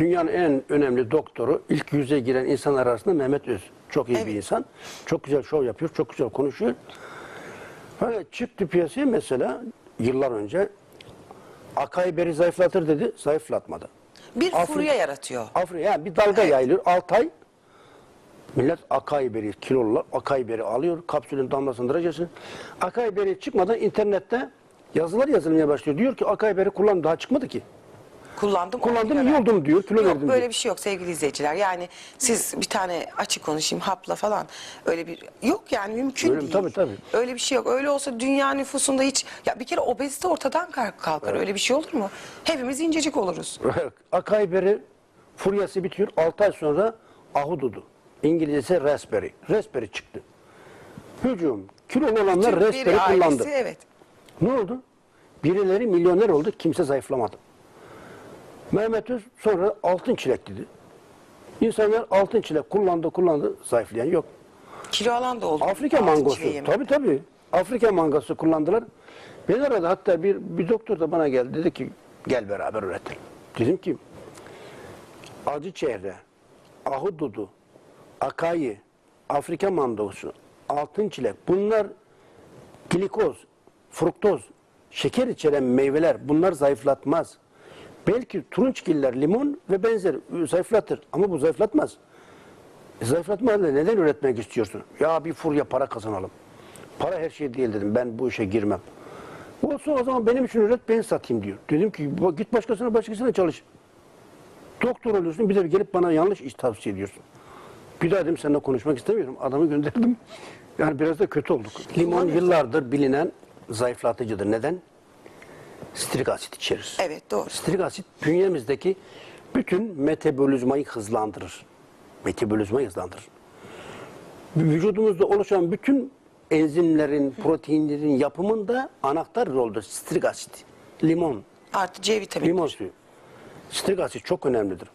Dünyanın en önemli doktoru ilk yüze giren insanlar arasında Mehmet Öz. Çok iyi bir Evet. insan. Çok güzel şov yapıyor, çok güzel konuşuyor. Böyle çıktı piyasaya mesela yıllar önce akaiberi zayıflatır dedi, zayıflatmadı. Bir Afrika- furya yaratıyor. Afrika yani bir dalga yayılıyor 6 ay. Millet akaiberi kilolular akaiberi alıyor kapsülün damlasındıracaksın. Akaiberi çıkmadan internette yazılar yazılmaya başlıyor. Diyor ki akaiberi kullan daha çıkmadı ki. Kullandım. Kullandım, on iyi kilo oldum verdim. diyor, kilo yok, verdim böyle diyor. bir şey yok sevgili izleyiciler. Yani siz bir tane açık konuşayım hapla falan öyle bir yok yani mümkün Öyle mi? değil. Tabii, tabii. Öyle bir şey yok. Öyle olsa dünya nüfusunda hiç ya bir kere obezite ortadan kalk- kalkar. Öyle bir şey olur mu? Hepimiz incecik oluruz. akaiberi furyası bitiyor. 6 ay sonra ahududu. İngilizcesi raspberry. Raspberry çıktı. Hücum. Kilolu olanlar Türk raspberry bir kullandı. ailesi evet. Ne oldu? Birileri milyoner oldu, kimse zayıflamadı. Mehmet Öz sonra altın çilek dedi. İnsanlar altın çilek kullandı, kullandı, zayıflayan yok. Kilo alan da oldu. Afrika mangosu, tabii tabii. Afrika mangosu kullandılar. Ben arada hatta bir, bir doktor da bana geldi, dedi ki gel beraber üretelim. Dedim ki acı çehre, ahududu, akayi, Afrika mangosu, altın çilek bunlar glikoz, fruktoz, şeker içeren meyveler bunlar zayıflatmaz. Belki turunçgiller, limon ve benzeri zayıflatır ama bu zayıflatmaz. E, zayıflatma halinde neden üretmek istiyorsun? Ya bir furya para kazanalım. Para her şey değil dedim. Ben bu işe girmem. Olsun o zaman benim için üret ben satayım diyor. Dedim ki "Ba- git başkasına başkasına çalış. Doktor oluyorsun bir de gelip bana yanlış iş tavsiye ediyorsun. Bir daha dedim seninle konuşmak istemiyorum. Adamı gönderdim. Yani biraz da kötü olduk. Limon yıllardır bilinen zayıflatıcıdır. Neden? Strik asit içerir. Evet doğru. Strik asit bünyemizdeki bütün metabolizmayı hızlandırır. Metabolizmayı hızlandırır. Vücudumuzda oluşan bütün enzimlerin, proteinlerin yapımında anahtar roldür strik asit. Limon, Artı C vitamini. limon suyu. Strik asit çok önemlidir.